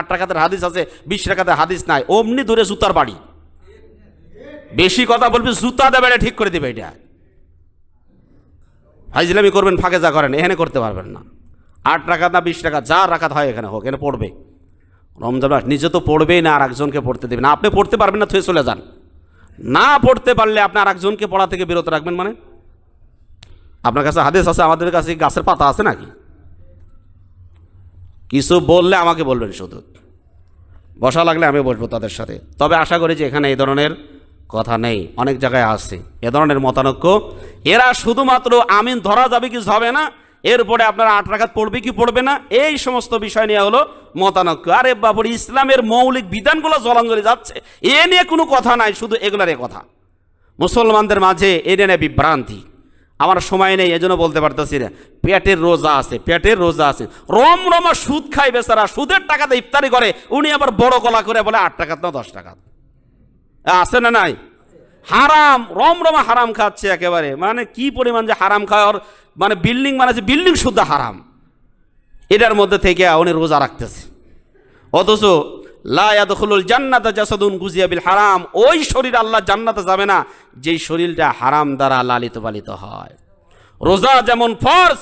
আট টাকাতে হাদিস আছে, বিশ টাকাতে হাদিস নাই, অমনি দূরে জুতার বাড়ি। বেশি কথা বলবি, জুতা দেবে ঠিক করে দেবে এটা। হাইজলামি করবেন, ফাঁকে যা করেন, এখানে করতে পারবেন না। আট টাকা না বিশ টাকা যা রাখাত হয় এখানে হোক, এখানে পড়বে। রমজান মাস, নিজে তো পড়বেই না, আর একজনকে পড়তে দেবেন। আপনি পড়তে পারবেন না, থুয়ে চলে যান। না পড়তে পারলে আপনি আর একজনকে পড়া থেকে বিরত রাখবেন মানে? আপনার কাছে হাদিস আছে, আমাদের কাছে গাছের পাতা আছে নাকি? কিছু বললে আমাকে বলবেন শুধু। বসা লাগলে আমি বসবো তাদের সাথে। তবে আশা করি যে এখানে এই ধরনের কথা নেই। অনেক জায়গায় আছে এ ধরনের মতানৈক্য, এরা শুধুমাত্র আমিন ধরা যাবে কি হবে না এরপরে আপনারা আট রাখাত পড়বে কি পড়বে না, এই সমস্ত বিষয় নিয়ে হলো মতানৈক্য। আরে বাবুর ইসলামের মৌলিক বিধানগুলো জলাঞ্জলি যাচ্ছে। এ নিয়ে কোনো কথা নাই, শুধু এগুলার কথা। মুসলমানদের মাঝে এ নিয়ে বিভ্রান্তি। আমার সময় নেই, এজন্য বলতে পারতেছি না। পেটের রোজা আছে, পেটের রোজা আছে। রম রমা সুদ খায় বেচারা, সুদের টাকাতে ইফতারি করে, উনি আবার বড় গলা করে বলে, আট টাকা না দশ টাকা। আছে না নাই? হারাম, রম রমরমা হারাম খাচ্ছে একেবারে। মানে কি পরিমাণ যে হারাম খায়, ওর মানে বিল্ডিং বানাচ্ছে বিল্ডিং শুদ্ধ হারাম। এটার মধ্যে থেকে উনি রোজা রাখতেছে। অথচ লায়াদুল জান্নাতা জাসাদুন গুজিয়াবিল হারাম। ওই শরীর আল্লাহ জান্নাতে যাবে না, যেই শরীরটা হারাম দ্বারা লালিত পালিত হয়। রোজা যেমন ফর্স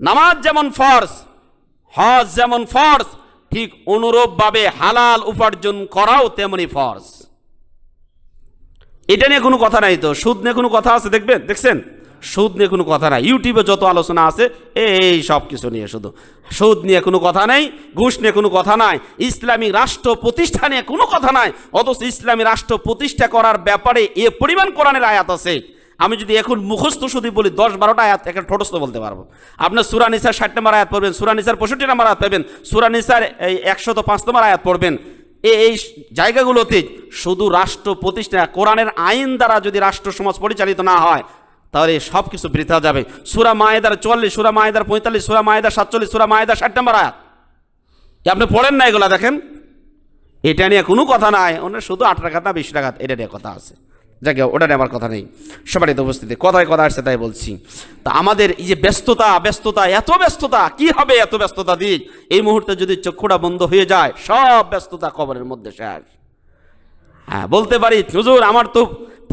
নামাজ যেমন ফর্স হজ যেমন ফর্স ঠিক অনুরূপভাবে হালাল উপার্জন করাও তেমনি ফর্স এটা নিয়ে কোনো কথা নাই তো, সুদ নিয়ে কোনো কথা আছে দেখবেন? দেখছেন? সুদ নিয়ে কোনো কথা নাই। ইউটিউবে যত আলোচনা আছে, এই সব কিছু নিয়ে শুধু। সুদ নিয়ে কোনো কথা নেই, ঘুষ নিয়ে কোনো কথা নাই, ইসলামী রাষ্ট্র প্রতিষ্ঠা নিয়ে কোনো কথা নাই। অথচ ইসলামী রাষ্ট্র প্রতিষ্ঠা করার ব্যাপারে এ পরিমাণ কোরআনের আয়াত আছে। আমি যদি এখন মুখস্থ শুধু বলি, দশ বারোটা আয়াত, একটা ঠোঁটস্থ বলতে পারব। আপনার সুরা নিসার ষাট নম্বর আয়াত পড়বেন সুরানিসার পঁয়ষট্টি নম্বর আয়াত পাবেন সুরা নিসার এই একশত পাঁচ নম্বর আয়াত পড়বেন। এই জায়গাগুলোতে শুধু রাষ্ট্র প্রতিষ্ঠা, কোরআনের আইন দ্বারা যদি রাষ্ট্র সমাজ পরিচালিত না হয় তাহলে সব কিছু বৃথা যাবে। সুরা মায়েদার চল্লিশ সুরা মায়েদার পঁয়তাল্লিশ, সুরা মায়েদার সাতচল্লিশ, সুরা মায়েদার ষাট নম্বর আয়াত। আপনি পড়েন না এগুলা দেখেন? এটা নিয়ে কোনো কথা নাই। ওনার শুধু আট টাকা না, বিশ টাকা এটা নিয়ে কথা আছে। যাকে, ওটা নিয়ে আমার কথা নেই। সবারই তো উপস্থিতি। কথায় কথা আসছে, তাই বলছি। তা আমাদের এই যে ব্যস্ততা ব্যস্ততা, এত ব্যস্ততা, কি হবে এত ব্যস্ততা দিক এই মুহূর্তে যদি চক্ষুটা বন্ধ হয়ে যায়, সব ব্যস্ততা কবরের মধ্যে শেষ। হ্যাঁ বলতে পারি, হুজুর, আমার তো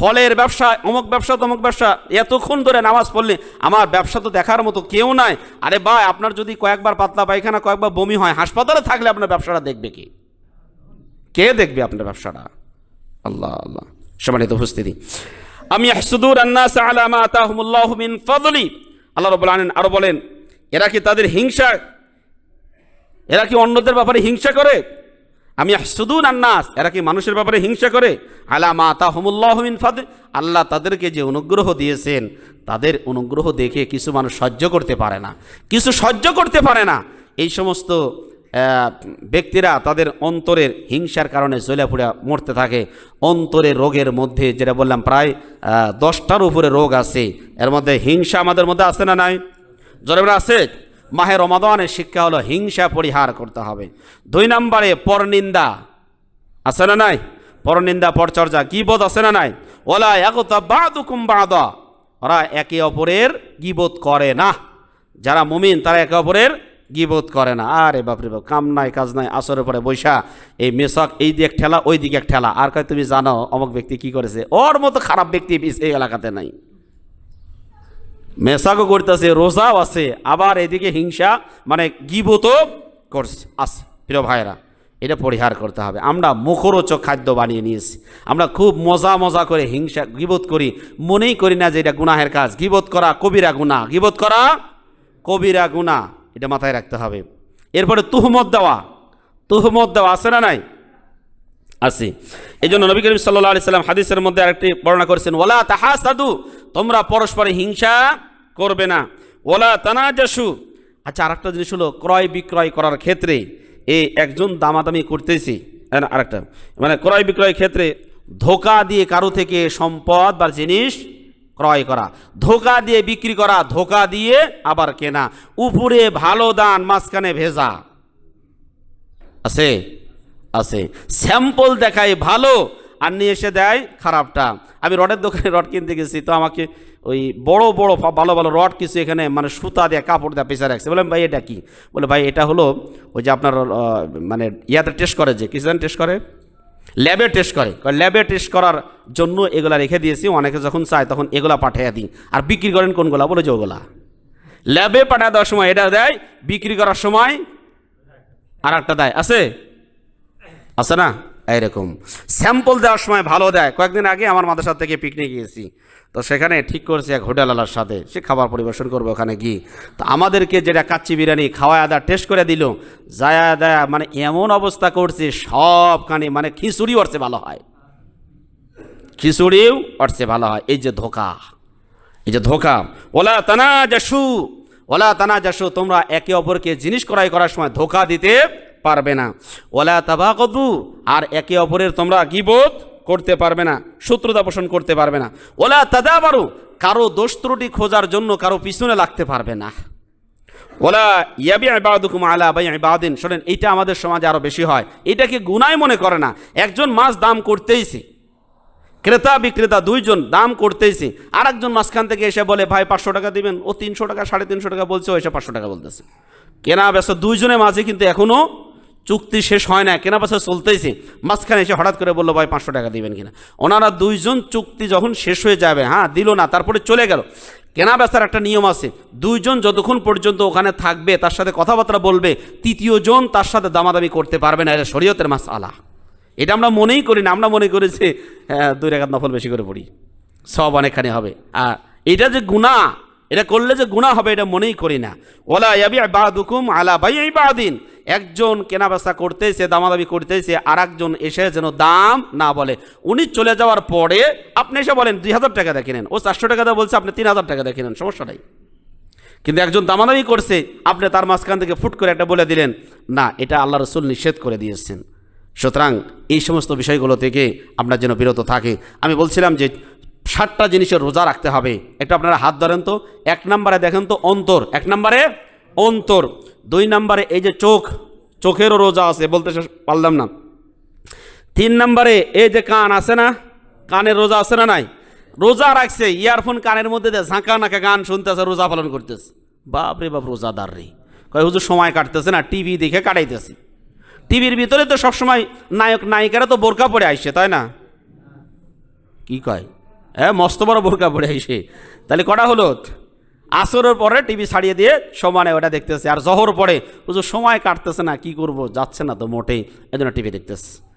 ফলের ব্যবসা, অমুক ব্যবসা, তমুক ব্যবসা, এতক্ষণ ধরে নামাজ পড়লে, আমার ব্যবসা তো দেখার মতো কেউ নাই। আরে ভাই, আপনার যদি কয়েকবার পাতলা পায়খানা, কয়েকবার বমি হয়, হাসপাতালে থাকলে আপনার ব্যবসাটা দেখবে কি? কে দেখবে আপনার ব্যবসাটা? আল্লাহ আল্লাহ। সম্মানিত উপস্থিতি। আমি হাসুদুর আন্নাস আলা মা আতাহুমুল্লাহু মিন ফাদলি। আল্লাহ রাব্বুল আলামিন আরও বলেন, এরা কি তাদের হিংসা, এরা কি অন্যদের ব্যাপারে হিংসা করে? আমি হাসুদুন আন্নাস। এরা কি মানুষের ব্যাপারে হিংসা করে? আলা মা আতাহুমুল্লাহু মিন ফাদলি। আল্লাহ তাদেরকে যে অনুগ্রহ দিয়েছেন, তাদের অনুগ্রহ দেখে কিছু মানুষ সহ্য করতে পারে না। কিছু সহ্য করতে পারে না। এই সমস্ত ব্যক্তিরা তাদের অন্তরের হিংসার কারণে জ্বলে পুড়ে মরতে থাকে। অন্তরের রোগের মধ্যে, যেটা বললাম, প্রায় দশটার উপরে রোগ আছে। এর মধ্যে হিংসা আমাদের মধ্যে আছে না নাই? জরবের আছে? মাহে রমাদানের শিক্ষা হলো হিংসা পরিহার করতে হবে। দুই নম্বরে পরনিন্দা। আছে না নাই? পরনিন্দা, পরচর্চা। গিবোধ আছে না নাই? ওলা একতা বাদুকুম বাদা। ওরা একে অপরের গিবোধ করে না। যারা মুমিন, তারা একে অপরের গিবোধ করে না। আরে বাপরে বাপ, কাম নাই, কাজ নাই, আসরের পরে বৈশা। এই মেশক এই দিক ঠেলা, ওই দিকে এক ঠেলা। আর কয়, তুমি জানো, অমুক ব্যক্তি কি করেছে? ওর মতো খারাপ ব্যক্তি এই এলাকাতে নাই। মেসাকও করতেছে, রোজাও আছে, আবার এদিকে হিংসা মানে গিবতও করছে, আছে, প্রিয় ভাইরা এটা পরিহার করতে হবে। আমরা মুখরোচক খাদ্য বানিয়ে নিয়েছি। আমরা খুব মজা মজা করে হিংসা, গিবত করি। মনেই করি না যে এটা গুনাহের কাজ। গিবত করা কবিরা গুণা গিবত করা কবিরা গুণা এটা মাথায় রাখতে হবে। এরপরে তুহমত দেওয়া। তুহমত দেওয়া আছে না নাই? আছে। এই জন্য নবী করিম সাল্লাহ আলি সাল্লাম হাদিসের মধ্যে আরেকটি বর্ণনা করেছেন ওলা তাহা সাধু তোমরা পরস্পরে হিংসা করবে না। ওলা তানাজাসু। আচ্ছা আরেকটা জিনিস হলো ক্রয় বিক্রয় করার ক্ষেত্রে এই একজন দামাদামি করতেছি। আরেকটা মানে ক্রয় বিক্রয় ক্ষেত্রে ধোকা দিয়ে কারও থেকে সম্পদ বা জিনিস ক্রয় করা, ধোকা দিয়ে বিক্রি করা, ধোকা দিয়ে আবার কেনা, উপরে ভালো দান, মাঝখানে ভেজা। আছে? আছে। স্যাম্পল দেখায় ভালো আর নিয়ে এসে দেয় খারাপটা। আমি রডের দোকানে রড কিনতে গেছি, তো আমাকে ওই বড় বড় ভালো ভালো রড কিছু এখানে মানে সুতা দেয়া কাপড় দেওয়া পেঁচা রাখছে। বললাম, ভাই, এটা কি? বলে, ভাই, এটা হলো ওই যে আপনার মানে ইয়াতে টেস্ট করে যে কিছু টেস্ট করে? ল্যাবে টেস্ট করে। ল্যাবে টেস্ট করার জন্য এগুলা রেখে দিয়েছি, অনেকে যখন চায় তখন এগুলা পাঠিয়ে দিই। আর বিক্রি করেন কোনগুলা? বলে, যে ওগুলা। ল্যাবে পাঠিয়ে দেওয়ার সময় এটা দেয়, বিক্রি করার সময় আর একটা দেয়। আছে? আছে না? এইরকম। স্যাম্পল দেওয়ার সময় ভালো দেয়। কয়েকদিন আগে আমার মাদ্রাসা থেকে পিকনিক গিয়েছি। তো সেখানে ঠিক করেছে এক হোটেলওয়ালার সাথে। সে খাবার পরিবেশন করবে ওখানে গিয়ে। তো আমাদেরকে যেটা কাচ্চি বিরিয়ানি খাওয়া আদা টেস্ট করে দিল, যায় দেয়া মানে এমন অবস্থা করছে, সবখানে মানে খিচুড়ি অর্চে ভালো হয়। খিচুড়িও অর্চে ভালো হয়। এই যে ধোকা। এই যে ধোকা। ওলা তানা যাসু ওলা তানা যাসু তোমরা একে অপরকে জিনিস ক্রয় করার সময় ধোকা দিতে পারবে না। ওলা তাবাকদু আর একে অপরের তোমরা গিবোধ করতে পারবে না, শত্রুতা পোষণ করতে পারবে না। ওলা তাদাবারু, কারও দোষ ত্রুটি খোঁজার জন্য কারও পিছনে লাগতে পারবে না। ওলা ইয়াবি ইবাদুকুম আলা বাই ইবাদিন, শোনেন, এইটা আমাদের সমাজে আরও বেশি হয়। এটাকে গুনায় মনে করে না। একজন মাছ দাম করতেইছে। ক্রেতা বিক্রেতা দুইজন দাম করতেইছে। আর একজন মাঝখান থেকে এসে বলে, ভাই, পাঁচশো টাকা দিবেন। ও তিনশো টাকা, সাড়ে তিনশো টাকা বলছে, ও এসে পাঁচশো টাকা বলতেছে। কেনা ব্যস্ত দুইজনের মাঝে কিন্তু এখনও চুক্তি শেষ হয় না কেনা বেচা চলতেইছে। মাঝখানে এসে হঠাৎ করে বলল ভাই পাঁচশো টাকা দিবেন কিনা? ওনারা দুইজন চুক্তি যখন শেষ হয়ে যাবে হ্যাঁ দিল না তারপরে চলে গেল। কেনা বেচার একটা নিয়ম আছে দুইজন যতক্ষণ পর্যন্ত ওখানে থাকবে তার সাথে কথাবার্তা বলবে তৃতীয় জন তার সাথে দামাদামি করতে পারবে না এটা শরীয়তের মাস আলা এটা আমরা মনেই করি না আমরা মনে করি যে হ্যাঁ, দুই রেখাত নফল বেশি করে পড়ি সব অনেকখানি হবে। আর এটা যে গুণা এটা করলে যে গুণা হবে এটা মনেই করি না। ওলা ইয়াবি বাদুকুম আলা বাই বাদিন। একজন কেনা বেচা করতেছে, দামাদামি করতেছে আর একজন এসে যেন দাম না বলে। উনি চলে যাওয়ার পরে আপনি এসে বলেন, দুই হাজার টাকা দেখে নেন। ও চারশো টাকা বলছে, আপনি তিন হাজার টাকা দেখে নেন, সমস্যা নাই। কিন্তু একজন দামাদামি করছে, আপনি তার মাঝখান থেকে ফুট করে একটা বলে দিলেন, না, এটা আল্লাহ রসুল নিষেধ করে দিয়েছেন। সুতরাং এই সমস্ত বিষয়গুলো থেকে আপনার যেন বিরত থাকে। আমি বলছিলাম যে ষাটটা জিনিসের রোজা রাখতে হবে। একটু আপনারা হাত ধরেন তো। এক নম্বরে দেখেন তো, অন্তর। এক নম্বরে অন্তর, দুই নম্বরে এই যে চোখ, চোখেরও রোজা আছে, বলতে পারলাম না। তিন নম্বরে এই যে কান আছে না, কানের রোজা আছে না নাই? রোজা রাখছে, ইয়ারফোন কানের মধ্যে দিয়ে ঝাঁকা নাকা গান শুনতেছে, রোজা পালন করতেছে। বাপ রে বাপ, রোজাদার রে। কয়, হুজুর সময় কাটতেছে না, টিভি দেখে কাটাইতেছি। টিভির ভিতরে তো সবসময় নায়ক, নায়িকারা তো বোরকা পরে আইসে, তাই না? কি কয়? হ্যাঁ মস্ত বড় বোরকা পরে আইসে। তাহলে কটা হলো? আসরের পরে টিভি ছাড়িয়ে দিয়ে সমানে ওটা দেখতেছে। আর জহর পরে, হুজুর, সময় কাটতেছে না, কি করব? যাচ্ছে না তো মোটেই। এই জন্য টিভি দেখতেছে।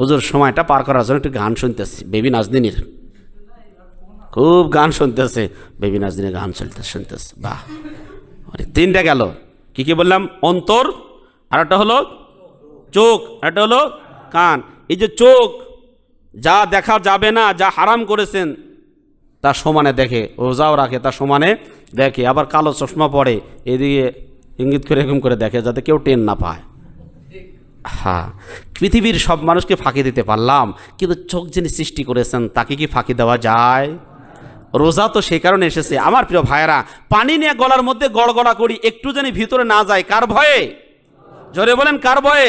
হুজুর, সময়টা পার করার জন্য একটু গান শুনতেছি। বেবি নাজদিনীর খুব গান শুনতেছে। বেবি নাজদিনের গান চলতে শুনতেছে। বাহ! আরে, তিনটা গেল। কি কি বললাম? অন্তর আর একটা হলো চোখ একটা হলো কান। এই যে চোখ, যা দেখা যাবে না, যা হারাম করেছেন তার সমানে দেখে, রোজাও রাখে তার সমানে দেখে, আবার কালো চশমা পরে এদিকে ইঙ্গিত করে এরকম করে দেখে যাতে কেউ টেন না পায়। হ্যাঁ পৃথিবীর সব মানুষকে ফাঁকি দিতে পারলাম, কিন্তু চোখ যিনি সৃষ্টি করেছেন, তাকে কি ফাঁকি দেওয়া যায়? রোজা তো সেই কারণে এসেছে। আমার প্রিয় ভাইয়েরা, পানি নিয়ে গলার মধ্যে গড়গড়া করি, একটু জানি ভিতরে না যায়। কার ভয়ে? জোরে বলেন, কার ভয়ে?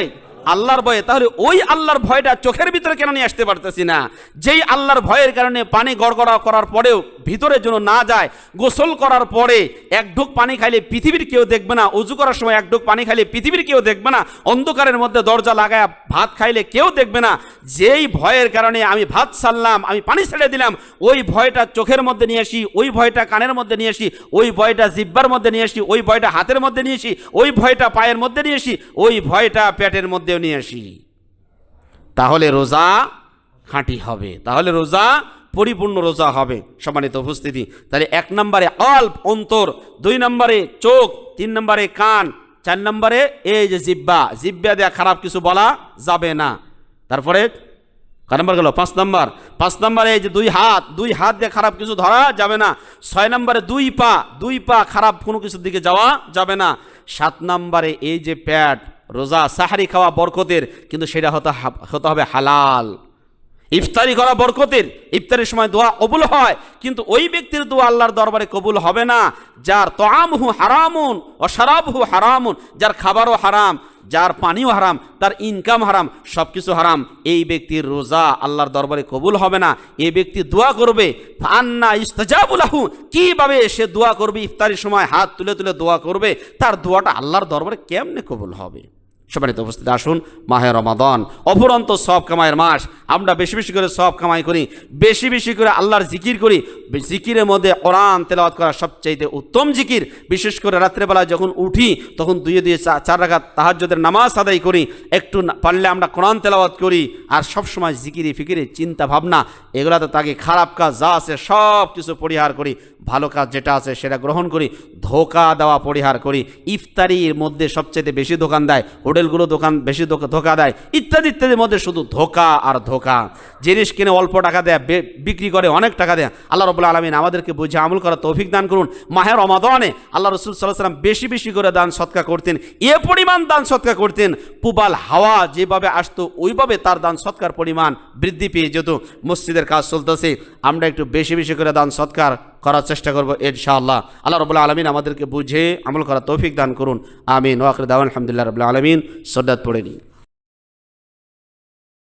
আল্লাহর ভয়ে, তাহলে ওই আল্লাহর ভয়টা চোখের ভিতরে কেন নিয়ে আসতে পারতেছি না? যেই আল্লাহর ভয়ের কারণে পানি গড়গড়া করার পরেও ভিতরে যেন না যায়, গোসল করার পরে এক ঢোক পানি খাইলে পৃথিবীর কেউ দেখবে না, উজু করার সময় এক ঢোক পানি খাইলে পৃথিবীর কেউ দেখবে না, অন্ধকারের মধ্যে দরজা লাগায় ভাত খাইলে কেউ দেখবে না। যেই ভয়ের কারণে আমি ভাত সারলাম আমি পানি ছেড়ে দিলাম, ওই ভয়টা চোখের মধ্যে নিয়ে আসি, ওই ভয়টা কানের মধ্যে নিয়ে আসি, ওই ভয়টা জিব্বার মধ্যে নিয়ে আসি, ওই ভয়টা হাতের মধ্যে নিয়ে আসি, ওই ভয়টা পায়ের মধ্যে নিয়ে আসি, ওই ভয়টা পেটের মধ্যেও নিয়ে আসি। তাহলে রোজা খাঁটি হবে। তাহলে রোজা পরিপূর্ণ রোজা হবে। সম্মানিত উপস্থিতি, তাহলে এক নম্বরে অল্প অন্তর, দুই নম্বরে চোখ, তিন নম্বরে কান, চার নম্বরে এই যে জিব্বা জিব্বা দেয়া খারাপ কিছু বলা যাবে না। তারপরে কয় নম্বর গেল? পাঁচ নম্বর। পাঁচ নম্বরে এই যে দুই হাত দুই হাত দিয়ে খারাপ কিছু ধরা যাবে না। ছয় নম্বরে দুই পা দুই পা খারাপ কোনো কিছুর দিকে যাওয়া যাবে না। সাত নম্বরে এই যে প্যাট রোজা, সাহারি খাওয়া বরকতের, কিন্তু সেটা হতে হতে হবে হালাল। ইফতারি করা বরকতের, ইফতারের সময় দোয়া কবুল হয়, কিন্তু ওই ব্যক্তির দোয়া আল্লাহর দরবারে কবুল হবে না, যার তাম তোয়ামহু হারামুন, ও হু হারামুন, যার খাবারও হারাম, যার পানিও হারাম, তার ইনকাম হারাম সব কিছু হারাম, এই ব্যক্তির রোজা আল্লাহর দরবারে কবুল হবে না। এই ব্যক্তি দোয়া করবে আন্না ইস্তাজাবুলাহু কীভাবে সে দোয়া করবে ইফতারির সময় হাত তুলে তুলে দোয়া করবে, তার দোয়াটা আল্লাহর দরবারে কেমনে কবুল হবে? সবাই উপস্থিত আসুন মাহের রমাদন। অফুরন্ত সব কামায়ের মাস। আমরা বেশি বেশি করে সব কামাই করি, বেশি বেশি করে আল্লাহর জিকির করি জিকিরের মধ্যে কোরআন তেলাওয়াত করা সবচাইতে উত্তম জিকির। বিশেষ করে রাত্রেবেলা যখন উঠি, তখন দুয়ে দুয়ে চার রাখাত তাহাজ্যদের নামাজ আদায় করি। একটু পারলে আমরা কোরআন তেলাওয়াত করি। আর সব সময় জিকিরে ফিকিরে চিন্তা ভাবনা এগুলাতে তাকে খারাপ কাজ যা আছে সব কিছু পরিহার করি। ভালো কাজ যেটা আছে সেটা গ্রহণ করি, ধোকা দেওয়া পরিহার করি। ইফতারির মধ্যে সবচেয়ে বেশি দোকান দেয়, হোটেলগুলো দোকান বেশি ধোকা দেয়। ইত্যাদি, ইত্যাদির মধ্যে শুধু ধোকা আর ধোকা। জিনিস কিনে অল্প টাকা দেয় বিক্রি করে অনেক টাকা দেয়। আল্লাহ রবুল্লা আলমিন আমাদেরকে বুঝে আমল করা তৌফিক দান করুন। মাহের রমাদনে আল্লাহ রসুল সাল্লাহ সাল্লাম বেশি বেশি করে দান সৎকা করতেন। এ পরিমাণ দান সৎকা করতেন। পুবাল হাওয়া যেভাবে আসতো, ওইভাবে তার দান সৎকার পরিমাণ বৃদ্ধি পেয়ে যেত। মসজিদের কাজ চলতেছে, আমরা একটু বেশি বেশি করে দান সৎকার করার চেষ্টা করব ইনশাআল্লাহ। আল্লাহ রবুল্লা আলমিন আমাদেরকে বুঝে আমল করা তৌফিক দান করুন। আমিন। ওয়াকর আলহামদুলিল্লাহ রবুল্লা আলমিন। সদ্দাত পড়ে নিই